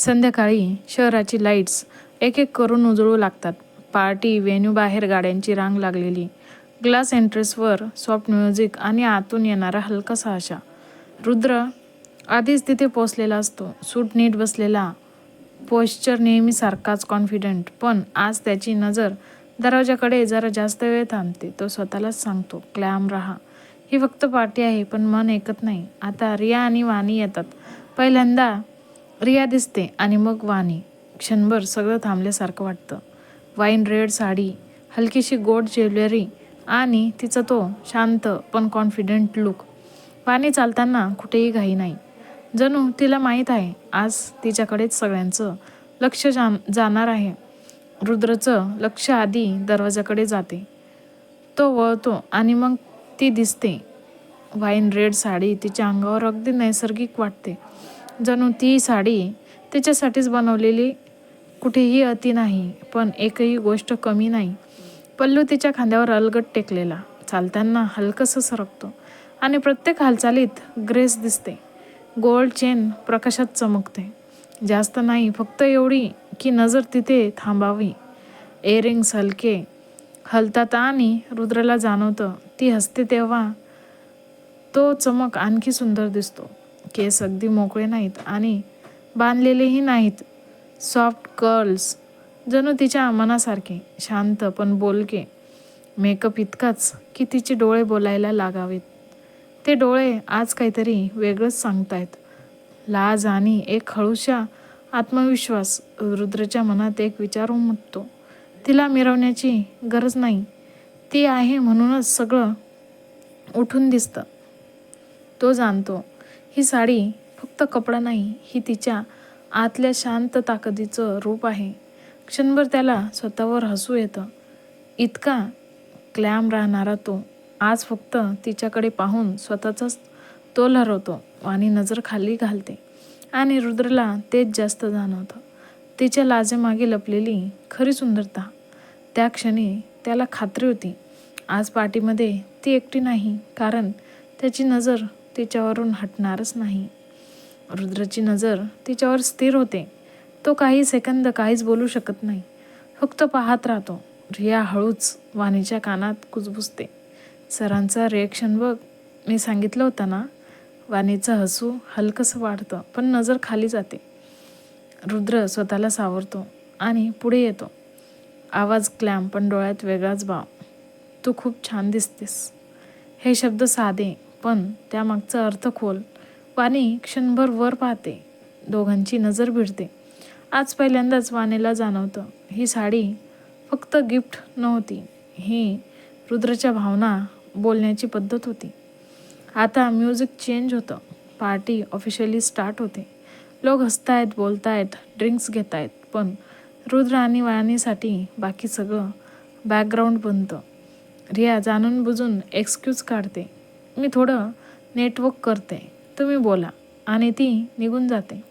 संध्याकाळी शहराची लाईट्स एक एक करून उजळू लागतात. पार्टी व्हेन्यू बाहेर गाड्यांची रांग लागलेली. ग्लास एंट्रेसवर सॉफ्ट म्युझिक आणि आतून येणारा हलकासा आशा. रुद्र आधीच तिथे पोचलेला असतो. सूट नीट बसलेला. पोश्चर नेहमी सारखाच कॉन्फिडंट. पण आज त्याची नजर दरवाजाकडे जरा जास्त वेळ थांबते. तो स्वतःलाच सांगतो क्लॅम राहा. ही फक्त पार्टी आहे पण मन ऐकत नाही. आता रिया आणि वाणी येतात. पहिल्यांदा रिया दिसते आणि मग वाणी. क्षणभर सगळं थांबल्यासारखं वाटतं. वाईन रेड साडी हलकीशी गोड ज्वेलरी आणि तिचा तो शांत पण कॉन्फिडंट लुक वाणी चालताना कुठेही घाई नाही. जणू तिला माहीत आहे आज तिच्याकडेच सगळ्यांचं लक्ष जान जाणार आहे. रुद्रचं लक्ष आधी दरवाजाकडे जाते. तो वळतो आणि मग ती दिसते. वाईन रेड साडी तिच्या अंगावर अगदी नैसर्गिक वाटते. जणू ती साडी तिच्यासाठीच बनवलेली कुठेही अति नाही पण एकही गोष्ट कमी नाही. पल्लू तिच्या खांद्यावर अलगट टेकलेला. चालताना हलकंसं सरकतो आणि प्रत्येक हालचालीत ग्रेस दिसते. गोल्ड चेन प्रकाशात चमकते. जास्त नाही फक्त एवढी की नजर तिथे थांबावी. एअरिंग्स हलके हलतात आणि रुद्रला जाणवतं ती हसते तेव्हा तो चमक आणखी सुंदर दिसतो. केस अगदी मोकळे नाहीत आणि बांधलेलेही नाहीत. सॉफ्ट कर्ल्स जणू तिच्या मनासारखे शांत पण बोलके. मेकअप इतकाच की तिचे डोळे बोलायला लागावेत. ते डोळे आज काहीतरी वेगळंच सांगतायत. लाज आणि एक हळूशा आत्मविश्वास रुद्रच्या मनात एक विचार उमटतो. तिला मिरवण्याची गरज नाही. ती आहे म्हणूनच सगळं उठून दिसतं. तो जाणतो ही साडी फक्त कपडा नाही ही तिच्या आतल्या शांत ताकदीचं रूप आहे. क्षणभर त्याला स्वतःवर हसू येतं. इतका क्लॅम राहणारा तो आज फक्त तिच्याकडे पाहून स्वतःचाच तोल हरवतो आणि नजर खाली घालते. आणि रुद्रला तेच जास्त जाणवतं. तिच्या लाजेमागे लपलेली खरी सुंदरता. त्या क्षणी त्याला खात्री होती. आज पार्टीमध्ये ती एकटी नाही कारण त्याची नजर तिच्यावरून हटणारच नाही. रुद्रची नजर तिच्यावर स्थिर होते. तो काही सेकंद काहीच बोलू शकत नाही. फक्त पाहत राहतो. रिया हळूच वाणीच्या कानात कुजबुजते. सरांचा रिॲक्शन बघ. मी सांगितलं होतं ना? वाणीचं हसू हलकंसं वाढतं पण नजर खाली जाते. रुद्र स्वतःला सावरतो आणि पुढे येतो. आवाज क्लॅम पण डोळ्यात वेगळाच भाव. तू खूप छान दिसतेस. हे शब्द साधे पण त्यामागचा अर्थ खोल. वाणी क्षणभर वर पाहते. दोघांची नजर भिडते. आज पहिल्यांदाच वाणीला जाणवतं. ही साडी फक्त गिफ्ट नव्हती. ही रुद्रच्या भावना बोलण्याची पद्धत होती. आता म्युझिक चेंज होतं. पार्टी ऑफिशियली स्टार्ट होते. लोक हसतायत बोलतायत ड्रिंक्स घेत आहेत पण रुद्र आणि वाणीसाठी बाकी सगळं बॅकग्राऊंड बनतं. रिया जाणून बुजून एक्सक्यूज काढते. मी थोडं नेटवर्क करते. तुम्ही बोला. आणि ती निघून जाते.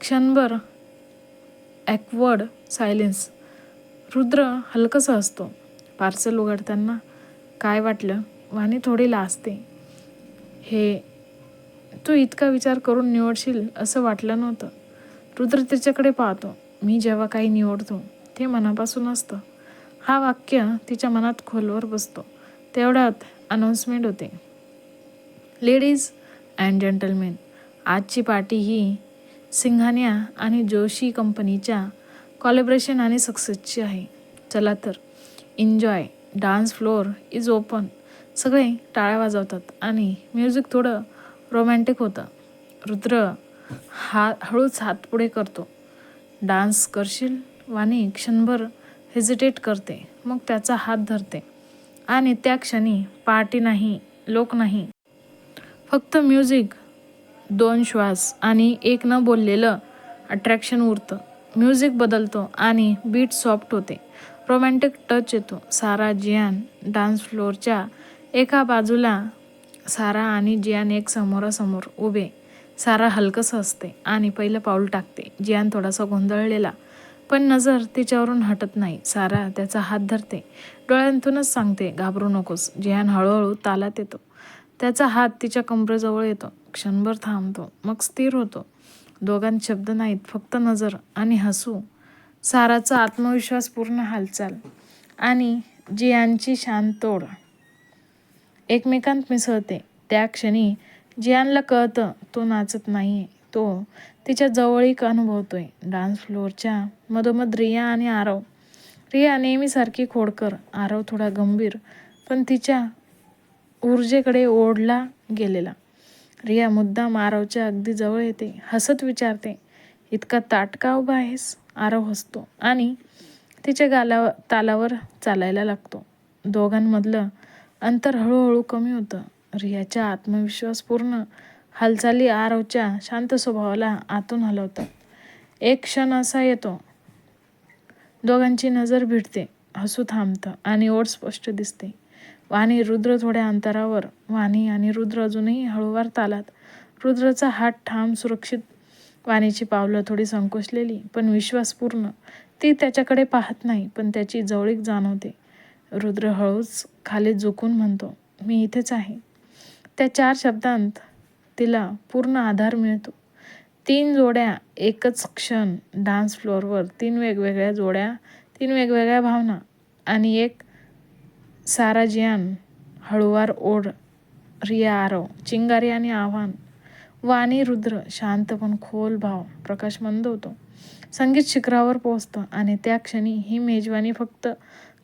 क्षणभर ॲक्वर्ड सायलेन्स रुद्र हलकंसं असतो. पार्सल उघडताना काय वाटलं? वाणी थोडी लाजते. हे तू इतका विचार करून निवडशील असं वाटलं नव्हतं. रुद्र तिच्याकडे पाहतो. मी जेव्हा काही निवडतो ते मनापासून असतं. हा वाक्य तिच्या मनात खोलवर बसतो. तेवढ्यात अनाऊन्समेंट होते. Ladies and gentlemen. आजची पार्टी ही सिंघानिया आणि जोशी कंपनीच्या कॉलेब्रेशन आणि सक्सेसची आहे. चला तर enjoy dance floor is open सगळे टाळ्या वाजवतात आणि म्युझिक थोडं रोमॅन्टिक होतं. रुद्र हा हळूच हात पुढे करतो. डान्स करशील? वाणी क्षणभर हेजिटेट करते. मग त्याचा हात धरते. आणि त्या क्षणी पार्टी नाही लोक नाही. फक्त म्युझिक दोन श्वास आणि एक न बोललेलं अट्रॅक्शन उरतं. म्युझिक बदलतो आणि बीट सॉफ्ट होते. रोमॅन्टिक टच येतो. सारा जियान डान्स फ्लोअरच्या एका बाजूला सारा आणि जियान एक समोरासमोर उभे. सारा हलकंसं असते आणि पहिलं पाऊल टाकते. जियान थोडासा गोंधळलेला पण नजर तिच्यावरून हटत नाही. सारा त्याचा हात धरते. डोळ्यांतूनच सांगते घाबरू नकोस. जियान हळूहळू तालात येतो. त्याचा हात तिच्या कंबरेजवळ येतो. क्षणभर थांबतो. मग स्थिर होतो. दोघांत शब्द नाहीत. फक्त नजर आणि हसू. साराचा आत्मविश्वास पूर्ण हालचाल. आणि जियांची शांतोड एकमेकांत मिसळते. त्या क्षणी जियानला कळतं तो नाचत नाही तो तिच्या जवळीक अनुभवतोय. डान्स फ्लोअरच्या मधोमध रिया आणि आरव. रिया नेहमीसारखी खोडकर. आरव थोडा गंभीर पण तिच्या ऊर्जेकडे ओढला गेलेला. रिया मुद्दाम आरवच्या अगदी जवळ येते. हसत विचारते इतका ताटका उभा आहेस? आरव हसतो आणि तिच्या गाला तालावर चालायला लागतो. दोघांमधलं अंतर हळूहळू कमी होतं. रियाच्या आत्मविश्वासपूर्ण हालचाली आरवच्या शांत स्वभावाला आतून हलवतात. एक क्षण असा येतो. दोघांची नजर भिडते हसू थांबतं आणि ओढ स्पष्ट दिसते. वाणी रुद्र थोड्या अंतरावर वाणी आणि रुद्र अजूनही हळूवार तालात. रुद्रचा हात ठाम सुरक्षित वाणीची पावलं थोडी संकोचलेली पण विश्वासपूर्ण ती त्याच्याकडे पाहत नाही पण त्याची जवळीक जाणवते. रुद्र हळूच खाली झुकून म्हणतो मी इथेच आहे. त्या चार शब्दांत तिला पूर्ण आधार मिळतो. तीन जोड्या एकच क्षण डान्स फ्लोअरवर तीन वेगवेगळ्या जोड्या तीन वेगवेगळ्या भावना आणि एक सारा जियान हळुवार ओढ रिया आरव चिंगारी आणि आव्हान वाणी रुद्र शांत पण खोल भाव प्रकाश मंदवतो संगीत शिखरावर पोचतं आणि त्या क्षणी ही मेजवानी फक्त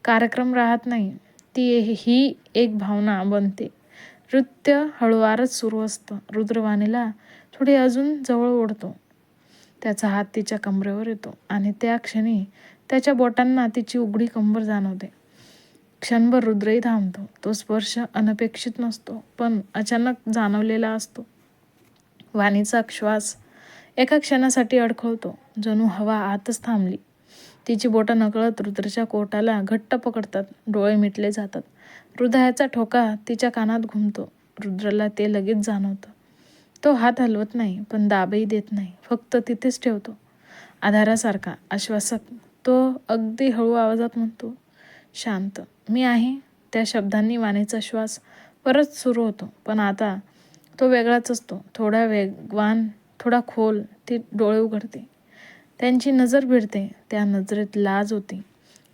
कार्यक्रम राहत नाही ती ही एक भावना बनते. नृत्य हळुवारच सुरू असतं. रुद्रवाणीला थोडी अजून जवळ ओढतो. त्याचा हात तिच्या कमरेवर येतो आणि त्या क्षणी त्याच्या बोटांना तिची उघडी कंबर जाणवते. क्षणभर रुद्रही थांबतो. तो स्पर्श अनपेक्षित नसतो पण अचानक जाणवलेला असतो. वाणीचा श्वास एका क्षणासाठी अडखळतो. जणू हवा आतच थांबली. तिची बोटं नकळत रुद्रच्या कोटाला घट्ट पकडतात डोळे मिटले जातात. हृदयाचा ठोका तिच्या कानात घुमतो. रुद्रला ते लगेच जाणवतं. तो हात हलवत नाही पण दाबही देत नाही. फक्त तिथेच ठेवतो. आधारासारखा आश्वासक तो अगदी हळू आवाजात म्हणतो शांत. मी आहे. त्या शब्दांनी वाणीचा श्वास परत सुरू होतो. पण आता तो वेगळाच असतो. थोडा वेगवान थोडा खोल ती डोळे उघडते. त्यांची नजर भिडते. त्या नजरेत लाज होती.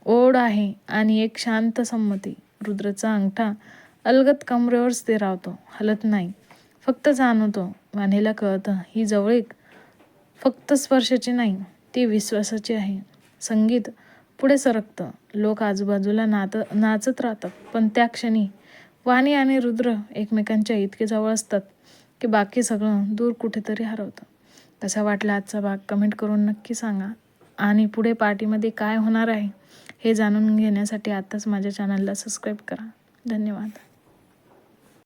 ओढ आहे आणि एक शांत संमती. रुद्रचा अंगठा अलगत कमरेवर स्थिरावतो हलत नाही. फक्त जाणवतो. वाणीला कळतं ही जवळीक फक्त स्पर्शाची नाही ती विश्वासाची आहे. संगीत पुढे सरकतं. लोक आजूबाजूला नात नाचत राहतात. पण त्या क्षणी वाणी आणि रुद्र एकमेकांच्या इतके जवळ असतात की बाकी सगळं दूर कुठेतरी हरवतं. कसा वाटला आजचा भाग कमेंट करून नक्की सांगा. आणि पुढे पार्टीमध्ये काय होणार आहे हे जाणून घेण्यासाठी आत्ताच माझ्या चॅनलला सबस्क्राईब करा. धन्यवाद.